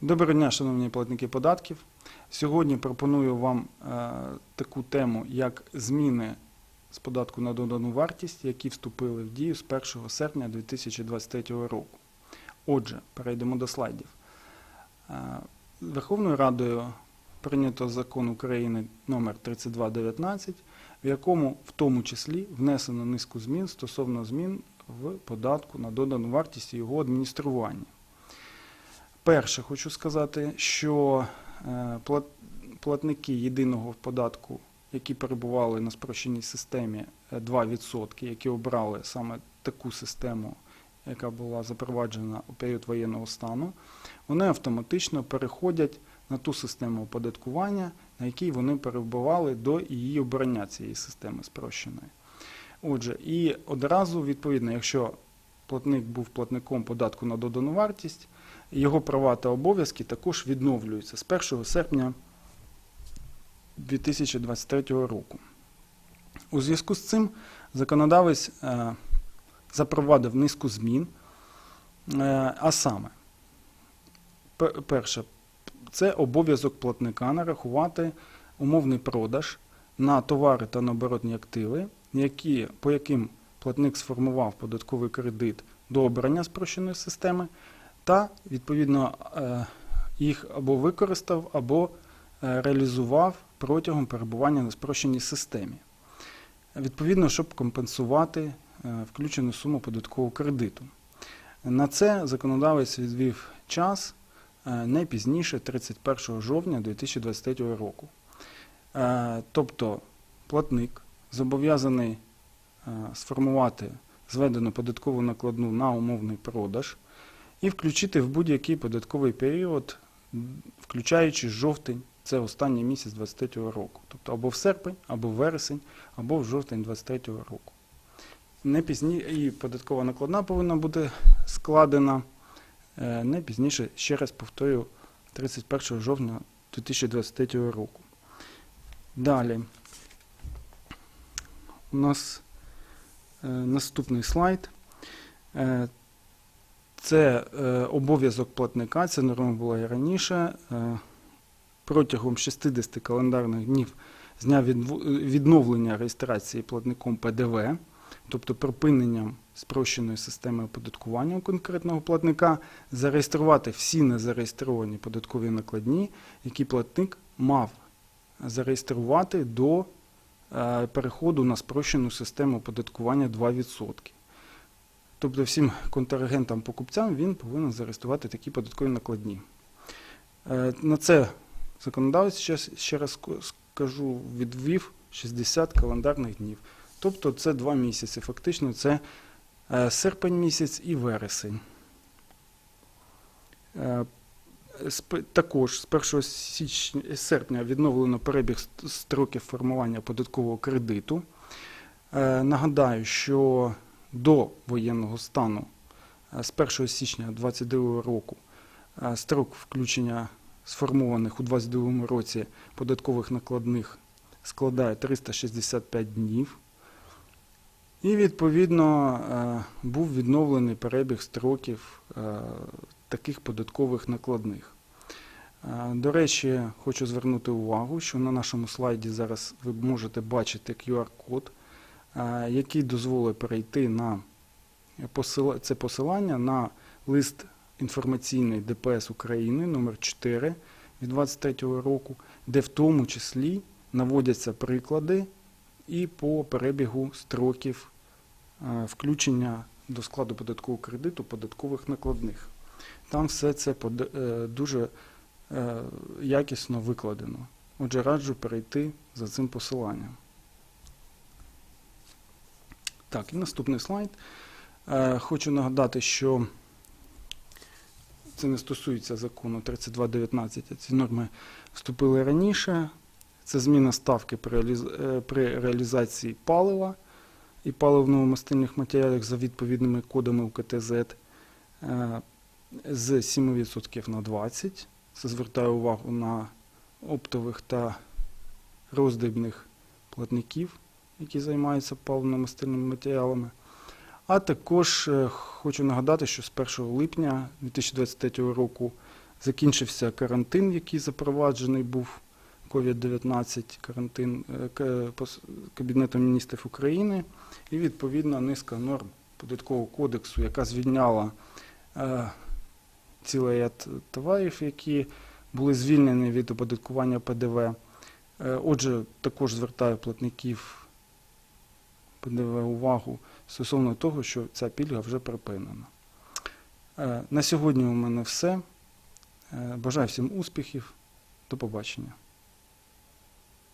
Доброго дня, шановні платники податків. Сьогодні пропоную вам е, таку тему, як зміни з податку на додану вартість, які вступили в дію з 1 серпня 2023 року. Отже, перейдемо до слайдів. Е, Верховною Радою прийнято закон України номер 3219, в якому в тому числі внесено низку змін стосовно змін в податку на додану вартість і його адміністрування. Перше, хочу сказати, що е, платники єдиного податку, які перебували на спрощеній системі е, 2%, які обрали саме таку систему, яка була запроваджена у період воєнного стану, вони автоматично переходять на ту систему оподаткування, на якій вони перебували до її обрання цієї системи спрощеної. Отже, і одразу, відповідно, якщо платник був платником податку на додану вартість, його права та обов'язки також відновлюються з 1 серпня 2023 року. У зв'язку з цим законодавець е, запровадив низку змін, е, а саме, перше, це обов'язок платника нарахувати умовний продаж на товари та наоборотні активи, які, по яким платник сформував податковий кредит до обрання спрощеної системи, та відповідно е, їх або використав, або е, реалізував протягом перебування на спрощеній системі. Відповідно, щоб компенсувати е, включену суму податкового кредиту. На це законодавець відвів час е, не пізніше 31 жовтня 2023 року. Тобто платник зобов'язаний сформувати зведену податкову накладну на умовний продаж і включити в будь-який податковий період, включаючи жовтень, це останній місяць 2023 року. Тобто або в серпень, або в вересень, або в жовтень 2023 року. Не пізні... І податкова накладна повинна бути складена е, не пізніше, ще раз повторюю, 31 жовтня 2023 року. Далі. У нас е, наступний слайд. Е, це е, обов'язок платника, ця норма була і раніше. Е, протягом 60 календарних днів з дня відновлення реєстрації платником ПДВ, тобто припиненням спрощеної системи оподаткування у конкретного платника, зареєструвати всі незареєстровані податкові накладні, які платник мав зареєструвати до е, переходу на спрощену систему оподаткування 2%. Тобто всім контрагентам-покупцям він повинен зареєструвати такі податкові накладні. Е, На це законодавець, ще, раз скажу, відвів 60 календарних днів. Тобто це два місяці. Фактично це е, серпень місяць і вересень. Також з 1 січня, серпня відновлено перебіг строків формування податкового кредиту. Е, Нагадаю, що до воєнного стану е, з 1 січня 2022 року е, строк включення сформованих у 2022 році податкових накладних складає 365 днів. І відповідно е, був відновлений перебіг строків е, таких податкових накладних. Е, До речі, хочу звернути увагу, що на нашому слайді зараз ви можете бачити QR-код, який дозволить перейти на це посилання на лист інформаційний ДПС України номер 4 від 23 року, де в тому числі наводяться приклади і по перебігу строків е, включення до складу податкового кредиту податкових накладних. Там все це е, дуже е, якісно викладено. Отже, раджу перейти за цим посиланням. Так, і наступний слайд. Хочу нагадати, що це не стосується закону 3219, а ці норми вступили раніше. Це зміна ставки при, е, реалізації палива і паливно-мастильних матеріалів за відповідними кодами УКТЗ е, з 7% на 20%. Це звертаю увагу на оптових та роздрібних платників, які займаються паливно-мастильними матеріалами. А також е, хочу нагадати, що з 1 липня 2023 року закінчився карантин, який запроваджений був COVID-19, карантин е, К- пос- Кабінетом міністрів України, і відповідно низка норм податкового кодексу, яка звільняла е, цілий ряд товарів, які були звільнені від оподаткування ПДВ. Е, Отже, також звертаю платників ПДВ увагу стосовно того, що ця пільга вже припинена. На сьогодні у мене все. Бажаю всім успіхів. До побачення.